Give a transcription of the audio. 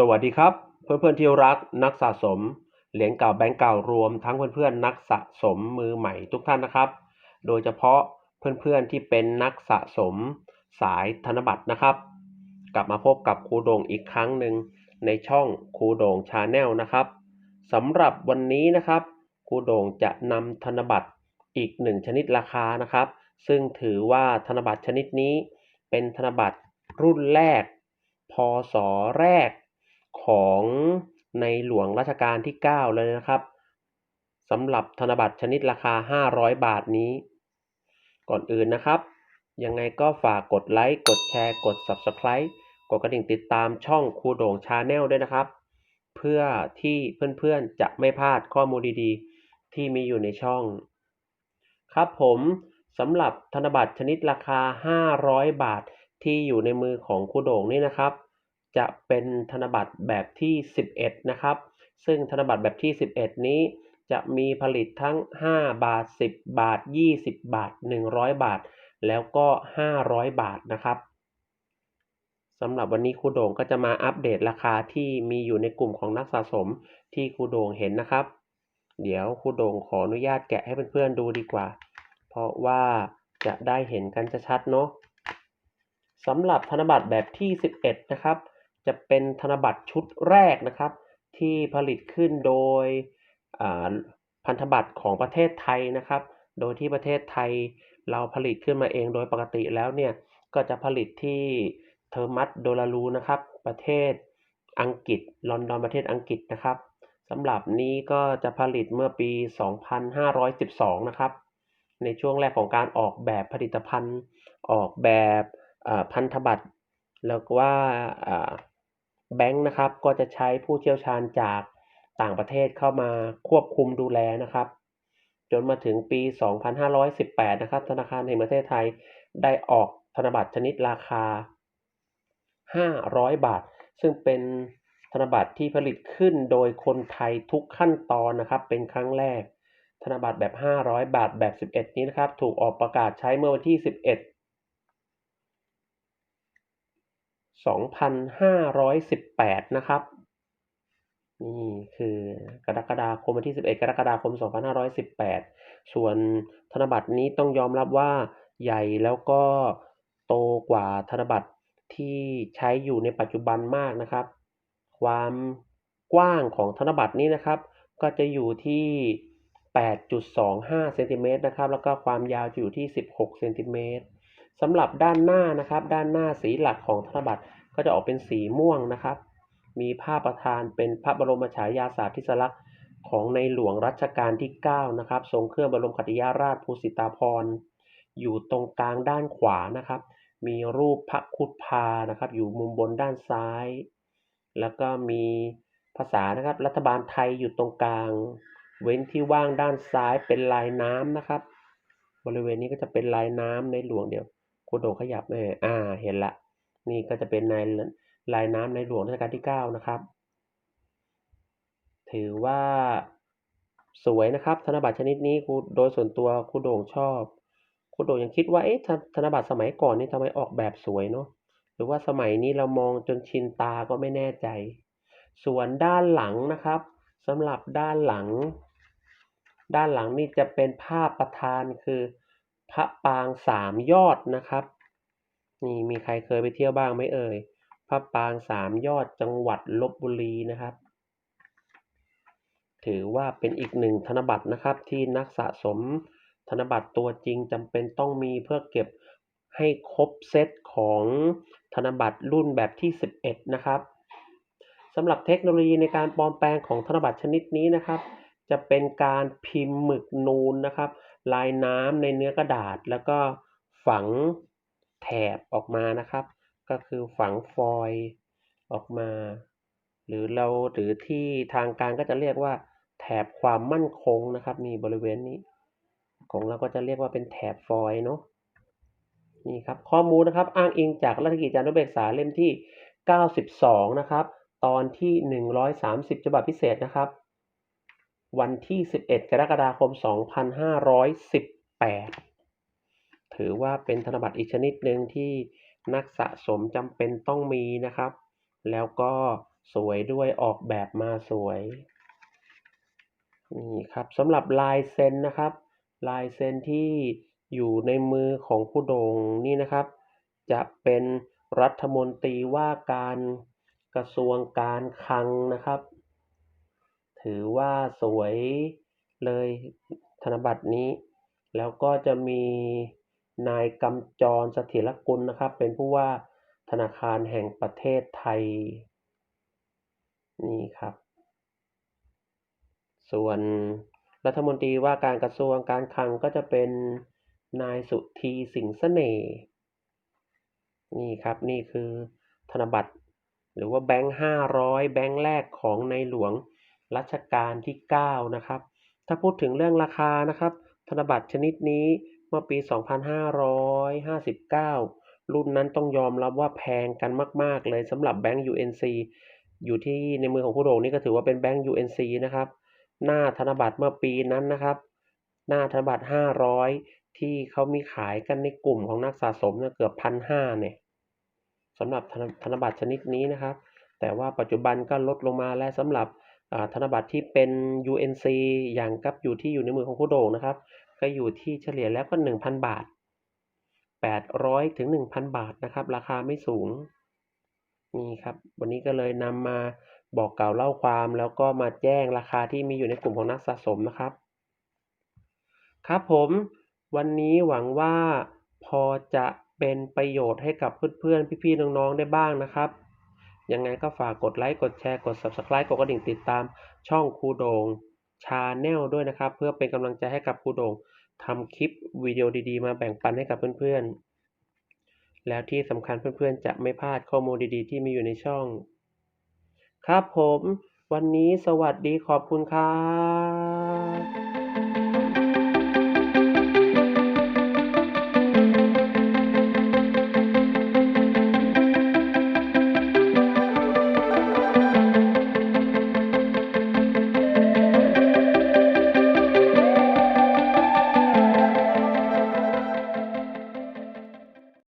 สวัสดีครับ เพื่อนๆที่รักนักสะสม เหรียญเก่าแบงก์เก่ารวมทั้งเพื่อนๆนักสะสมมือใหม่ทุกท่านนะครับ โดยเฉพาะเพื่อนๆที่เป็นนักสะสมสายธนบัตรนะครับ กลับมาพบกับครูโด่งอีกครั้งหนึ่งในช่องครูโด่งชาแนลนะครับสำหรับวันนี้นะครับครูโด่งจะนำธนบัตรอีกหนึ่งชนิดราคานะครับ ซึ่งถือว่าธนบัตรชนิดนี้ เป็นธนบัตรรุ่นแรก พศแรก ของในหลวงรัชกาลที่ 9 เลยนะครับสำหรับธนบัตรชนิดราคา 500 บาทนี้ ก่อนอื่นนะครับ ยังไงก็ฝากกดไลค์กดแชร์กด Subscribe กดกระดิ่งติดตามช่องครูโด่งชาแนลด้วยนะครับ เพื่อที่เพื่อนๆจะไม่พลาดข้อมูลดีๆ ที่มีอยู่ในช่อง ครับผมสำหรับธนบัตรชนิดราคา 500 บาทที่อยู่ในมือของครูโด่งนี่นะครับ จะเป็นธนบัตรแบบที่ 11 นะครับ ซึ่งธนบัตรแบบที่ 11 นี้จะมีผลิตทั้ง 5 บาท 10 บาท 20 บาท 100 บาท แล้วก็ 500 บาทนะครับสำหรับวันนี้ครูโด่งก็จะมาอัปเดตราคาที่มีอยู่ในกลุ่มของนักสะสมที่ครูโด่งเห็นนะครับ เดี๋ยวครูโด่งขออนุญาตแกะให้เพื่อนๆดูดีกว่า เพราะว่าจะได้เห็นกันชัดๆเนาะสำหรับธนบัตรแบบที่ 11 นะครับ จะเป็นธนบัตรชุดแรกนะครับ ที่ผลิตขึ้นโดยพันธบัตรของประเทศไทยนะครับ โดยที่ประเทศไทยเราผลิตขึ้นมาเองโดยปกติแล้วเนี่ย ก็จะผลิตที่เทอร์มัสโดลารูนะครับ ประเทศอังกฤษ ลอนดอนประเทศอังกฤษนะครับสำหรับนี้ก็จะผลิตเมื่อปี 2512 นะครับ ในช่วงแรกของการออกแบบผลิตภัณฑ์ ออกแบบพันธบัตรแล้วก็ว่า แบงค์นะครับก็จะใช้ผู้เชี่ยวชาญจากต่างประเทศเข้ามาควบคุมดูแลนะครับ จนมาถึงปี 2518 นะครับ ธนาคารแห่งประเทศไทยได้ออกธนบัตรชนิดราคา 500 บาท ซึ่งเป็นธนบัตรที่ผลิตขึ้นโดยคนไทยทุกขั้นตอนนะครับ เป็นครั้งแรก ธนบัตรแบบ 500 บาทแบบ 11 นี้นะครับ ถูกออกประกาศใช้เมื่อวันที่ 11 2518 นะครับ นี่คือกรกฎาคมวันที่ 11 กรกฎาคม 2518 ส่วนธนบัตรนี้ต้องยอมรับว่าใหญ่แล้วก็โตกว่าธนบัตรที่ใช้อยู่ในปัจจุบันมากนะครับ ความกว้างของธนบัตรนี้นะครับ ก็จะอยู่ที่ 8.25 เซนติเมตรนะครับ แล้วก็ความยาวจะอยู่ที่ 16 เซนติเมตร สำหรับด้านหน้านะครับ ด้านหน้าสีหลักของธนบัตรก็จะออกเป็นสีม่วงนะครับ มีภาพประธานเป็นพระบรมฉายาสาธิสลักษณ์ของในหลวงรัชกาลที่ 9 นะครับ ทรงเครื่องบรมขัตยาราชภูสิตาภรณ์อยู่ตรงกลางด้านขวานะครับ มีรูปพระคุดพานะครับ อยู่มุมบนด้านซ้าย แล้วก็มีภาษานะครับ รัฐบาลไทยอยู่ตรงกลาง เว้นที่ว่างด้านซ้ายเป็นลายน้ำนะครับ บริเวณนี้ก็จะเป็นลายน้ำในหลวงเดียว โคโดขยับเลยอ่า เห็นละ นี่ก็จะเป็นในลายน้ำในหลวงรัชกาลที่ 9 นะครับ ถือว่าสวยนะครับ ธนบัตรชนิดนี้ครูโดยส่วนตัวครูโด่งชอบครูโด่งยังคิดว่าเอ๊ะธนบัตรสมัยก่อนนี่ทำไมออกแบบสวยเนาะหรือว่าสมัยนี้เรามองจนชินตาก็ไม่แน่ใจ ส่วนด้านหลังนะครับสำหรับด้านหลัง ด้านหลังนี่จะเป็นภาพประธานคือ พระปางสามยอดนะครับ นี่มีใครเคยไปเที่ยวบ้างไหมเอ่ย พระปางสามยอดจังหวัดลบบุรีนะครับ ถือว่าเป็นอีกหนึ่งธนบัตรนะครับที่นักสะสมธนบัตรตัวจริงจำเป็นต้องมีเพื่อเก็บให้ครบเซตของธนบัตรรุ่นแบบที่ 11 นะครับสำหรับเทคโนโลยีในการปลอมแปลงของธนบัตรชนิดนี้นะครับ จะเป็นการพิมพ์หมึกนูนนะครับ ลายน้ำในเนื้อกระดาษ แล้วก็ฝังแถบออกมานะครับ ก็คือฝังฟอยล์ออกมา หรือเราหรือที่ทางการก็จะเรียกว่า แถบความมั่นคงนะครับนี่บริเวณนี้ ของเราก็จะเรียกว่าเป็นแถบฟอยล์เนาะนี่ครับข้อมูลนะครับอ้างอิงจากราชกิจจานุเบกษาเล่มที่ 92 นะครับ ตอนที่ 130 ฉบับพิเศษนะครับ วันที่ 11 กรกฎาคม 2518 ถือว่าเป็นธนบัตรอีกชนิดหนึ่งที่นักสะสมจำเป็นต้องมีนะครับ แล้วก็สวยด้วยออกแบบมาสวยนี่ครับสำหรับลายเซ็นนะครับ ลายเซ็นที่อยู่ในมือของครูโด่งนี่นะครับ จะเป็นรัฐมนตรีว่าการกระทรวงการคลังนะครับ ถือว่าสวยเลยธนบัตรนี้ แล้วก็จะมีนายกำจรเสถียรกุลนะครับ เป็นผู้ว่าธนาคารแห่งประเทศไทย นี่ครับ ส่วนรัฐมนตรีว่าการกระทรวงการคลังก็จะเป็นนายสุธีสิงห์เสน่ห์นี่ครับนี่คือธนบัตร หรือว่าแบงค์ห้าร้อยแบงค์แรกของในหลวง รัชกาลที่ 9 นะครับ ถ้าพูดถึงเรื่องราคานะครับ ธนบัตรชนิดนี้เมื่อปี 2559 รุ่นนั้นต้องยอมรับว่าแพงกันมาก ๆ เลยสำหรับแบงก์ UNC อยู่ที่ในมือของผู้โด่งนี่ก็ถือว่าเป็นแบงก์ UNC นะครับ หน้าธนบัตรเมื่อปีนั้นนะครับ หน้าธนบัตร 500 ที่เขามีขายกันในกลุ่มของนักสะสมเนี่ยเกือบพันห้าเนี่ยสำหรับธนบัตรชนิดนี้นะครับ แต่ว่าปัจจุบันก็ลดลงมาและสำหรับ ธนบัตรที่เป็น UNC อย่างกับอยู่ที่อยู่ในมือของผู้โด่งนะครับ ก็อยู่ที่เฉลี่ยแล้วก็ 1,000 บาท 800ถึง1,000 บาทนะครับ ราคาไม่สูง นี่ครับ วันนี้ก็เลยนำมาบอกกล่าวเล่าความแล้วก็มาแจ้งราคาที่มีอยู่ในกลุ่มของนักสะสมนะครับ ครับผมวันนี้หวังว่าพอจะเป็นประโยชน์ให้กับเพื่อนๆ พี่ๆ น้องๆ ได้บ้างนะครับ ยังไงก็ฝากกดไลค์ กดแชร์ กด Subscribe กดกระดิ่งติดตามช่องครูโดงชาแนลด้วยนะครับ เพื่อเป็นกำลังใจให้กับครูโดงทำคลิปวิดีโอดีๆ มาแบ่งปันให้กับเพื่อนๆ แล้วที่สำคัญเพื่อนๆ จะไม่พลาดข้อมูลดีๆ ที่มีอยู่ในช่อง ครับผม วันนี้สวัสดีขอบคุณครับ